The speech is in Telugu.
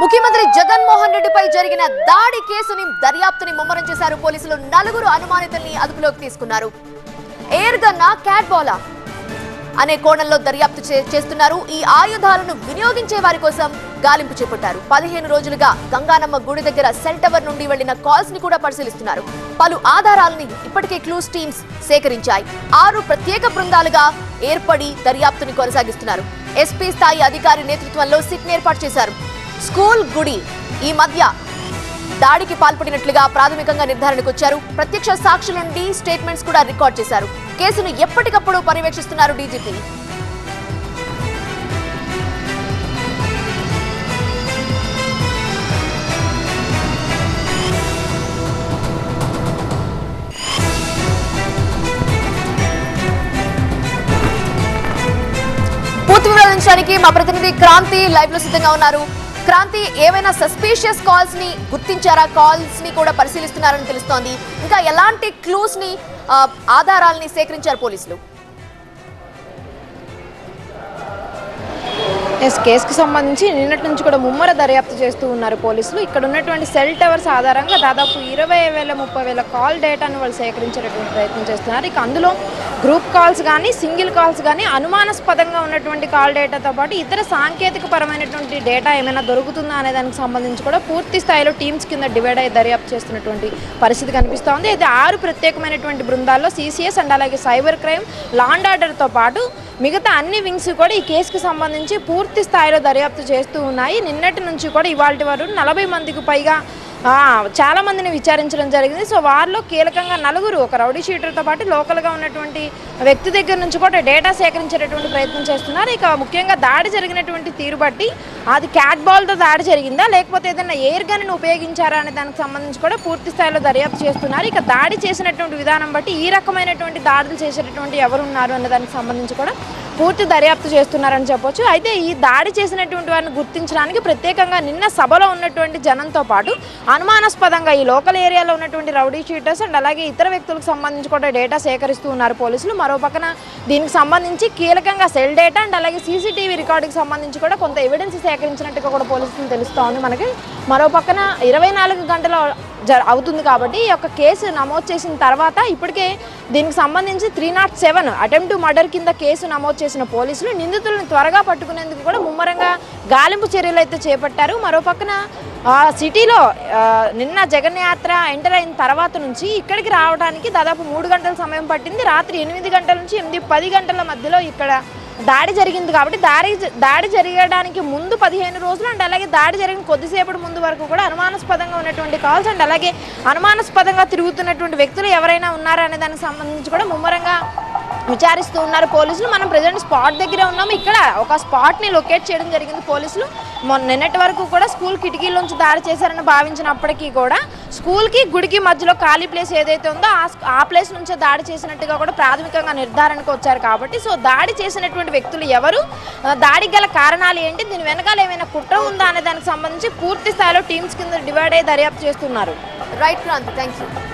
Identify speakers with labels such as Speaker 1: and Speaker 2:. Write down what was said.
Speaker 1: ముఖ్యమంత్రి జగన్మోహన్ రెడ్డిపై జరిగిన దాడి కేసుని దర్యాప్తుని ముమ్మరం చేశారు పోలీసులు. నలుగురు అనుమానితుల్ని అదుపులోకి తీసుకున్నారు. ఎయిర్ గన్నా క్యాట్ బాలా? అనే కోణంలో దర్యాప్తు చే- చేస్తున్నారు. ఈ ఆయుధాలను వినియోగించే వారి కోసం గాలింపు చేపట్టారు. పదిహేను రోజులుగా గంగానమ్మ గుడి దగ్గర సెల్ టవర్ నుండి వెళ్ళిన కాల్స్ని కూడా పరిశీలిస్తున్నారు. పలు ఆధారాలని ఇప్పటికే క్లూస్ టీమ్స్ సేకరించాయి. ఆరు ప్రత్యేక బృందాలుగా ఏర్పడి దర్యాప్తుని కొనసాగిస్తున్నారు. ఎస్పీ స్థాయి అధికారి నేతృత్వంలో సిట్ ఏర్పాటు చేశారు. స్కూల్ గుడి. ఈ మధ్య దాడికి పాల్పడినట్లుగా ప్రాథమికంగా నిర్ధారణకు వచ్చారు. ప్రత్యక్ష సాక్షుల నుండి స్టేట్మెంట్స్ కూడా రికార్డ్ చేశారు. కేసును ఎప్పటికప్పుడు పర్యవేక్షిస్తున్నారు డీజీపీ. పూర్తి వివరించడానికి మా ప్రతినిధి క్రాంతి లైవ్లో సిద్ధంగా ఉన్నారు. క్రాంతి ఏమైనా సస్పీషియస్ కాల్స్ని గుర్తించారా? కాల్స్ని కూడా పరిశీలిస్తున్నారని తెలుస్తోంది. ఇంకా ఎలాంటి క్లూస్ని ఆధారాలని ఆధారాల్ని సేకరించారు పోలీసులు?
Speaker 2: ఎస్ కేసుకు సంబంధించి నిన్నటి నుంచి కూడా ముమ్మర దర్యాప్తు చేస్తూ ఉన్నారు పోలీసులు. ఇక్కడ ఉన్నటువంటి సెల్ టవర్స్ ఆధారంగా దాదాపు ఇరవై వేల ముప్పై వేల కాల్ డేటాను వాళ్ళు సేకరించేటటువంటి ప్రయత్నం చేస్తున్నారు. ఇక అందులో గ్రూప్ కాల్స్ కానీ సింగిల్ కాల్స్ కానీ అనుమానాస్పదంగా ఉన్నటువంటి కాల్ డేటాతో పాటు ఇతర సాంకేతిక పరమైనటువంటి డేటా ఏమైనా దొరుకుతుందా అనే దానికి సంబంధించి కూడా పూర్తి స్థాయిలో టీమ్స్ కింద డివైడ్ అయ్యి దర్యాప్తు చేస్తున్నటువంటి పరిస్థితి కనిపిస్తోంది. అయితే ఆరు ప్రత్యేకమైనటువంటి బృందాల్లో సీసీఎస్ అండ్ అలాగే సైబర్ క్రైమ్ లాండ్ ఆర్డర్తో పాటు మిగతా అన్ని వింగ్స్ కూడా ఈ కేసుకు సంబంధించి పూర్తి స్థాయిలో దర్యాప్తు చేస్తూ ఉన్నాయి. నిన్నటి నుంచి కూడా ఇవాళ వరకు నలభై మందికి పైగా చాలా మందిని విచారించడం జరిగింది. సో వారిలో కీలకంగా నలుగురు ఒక రౌడీ షీటర్తో పాటు లోకల్గా ఉన్నటువంటి వ్యక్తి దగ్గర నుంచి కూడా డేటా సేకరించేటటువంటి ప్రయత్నం చేస్తున్నారు. ఇక ముఖ్యంగా దాడి జరిగినటువంటి తీరు బట్టి అది క్యాట్ బాల్తో దాడి జరిగిందా? లేకపోతే ఏదైనా ఎయిర్ గన్ ఉపయోగించారా అనే దానికి సంబంధించి కూడా పూర్తి స్థాయిలో దర్యాప్తు చేస్తున్నారు. ఇక దాడి చేసినటువంటి విధానం బట్టి ఈ రకమైనటువంటి దాడులు చేసేటటువంటి ఎవరు ఉన్నారు అనే దానికి సంబంధించి కూడా పూర్తి దర్యాప్తు చేస్తున్నారని చెప్పొచ్చు. అయితే ఈ దాడి చేసినటువంటి వారిని గుర్తించడానికి ప్రత్యేకంగా నిన్న సభలో ఉన్నటువంటి జనంతో పాటు అనుమానాస్పదంగా ఈ లోకల్ ఏరియాలో ఉన్నటువంటి రౌడీ షీటర్స్ అండ్ అలాగే ఇతర వ్యక్తులకు సంబంధించి కూడా డేటా సేకరిస్తూ ఉన్నారు పోలీసులు. మరో పక్కన దీనికి సంబంధించి కీలకంగా సెల్ డేటా అండ్ అలాగే సీసీటీవీ రికార్డుకి సంబంధించి కూడా కొంత ఎవిడెన్స్ సేకరించినట్టుగా కూడా పోలీసులు తెలుస్తోంది మనకి. మరో పక్కన ఇరవై నాలుగు గంటల అవుతుంది కాబట్టి ఈ యొక్క కేసు నమోదు చేసిన తర్వాత ఇప్పటికే దీనికి సంబంధించి three not seven attempt murder కింద కేసు నమోదు చేసిన పోలీసులు నిందితులను త్వరగా పట్టుకునేందుకు కూడా ముమ్మరంగా గాలింపు చర్యలు అయితే చేపట్టారు. మరో పక్కన ఆ, సిటీలో నిన్న జగన్ యాత్ర ఎంటర్ అయిన తర్వాత నుంచి ఇక్కడికి రావడానికి దాదాపు మూడు గంటల సమయం పట్టింది. రాత్రి ఎనిమిది గంటల నుంచి ఎనిమిది పది గంటల మధ్యలో ఇక్కడ దాడి జరిగింది కాబట్టి దాడి దాడి జరగడానికి ముందు పదిహేను రోజులు అండ్ అలాగే దాడి జరిగిన కొద్దిసేపటి ముందు వరకు కూడా అనుమానాస్పదంగా ఉన్నటువంటి కాల్స్ అండ్ అలాగే అనుమానాస్పదంగా తిరుగుతున్నటువంటి వ్యక్తులు ఎవరైనా ఉన్నారా అనే దానికి సంబంధించి కూడా ముమ్మరంగా విచారిస్తూ ఉన్నారు పోలీసులు. మనం ప్రజెంట్ స్పాట్ దగ్గరే ఉన్నాము. ఇక్కడ ఒక స్పాట్ని లొకేట్ చేయడం జరిగింది పోలీసులు. నిన్నటి వరకు కూడా స్కూల్ కిటికీలోంచి దాడి చేశారని భావించినప్పటికీ కూడా స్కూల్కి గుడికి మధ్యలో ఖాళీ ప్లేస్ ఏదైతే ఉందో ఆ ప్లేస్ నుంచే దాడి చేసినట్టుగా కూడా ప్రాథమికంగా నిర్ధారణకు వచ్చారు కాబట్టి సో దాడి చేసినటువంటి వ్యక్తులు ఎవరు? దాడికి గల కారణాలు ఏంటి? దీని వెనకాల ఏమైనా కుట్ర ఉందా అనే దానికి సంబంధించి పూర్తి స్థాయిలో టీమ్స్ కింద డివైడ్ అయ్యి దర్యాప్తు చేస్తున్నారు.
Speaker 1: Right Kranti thank you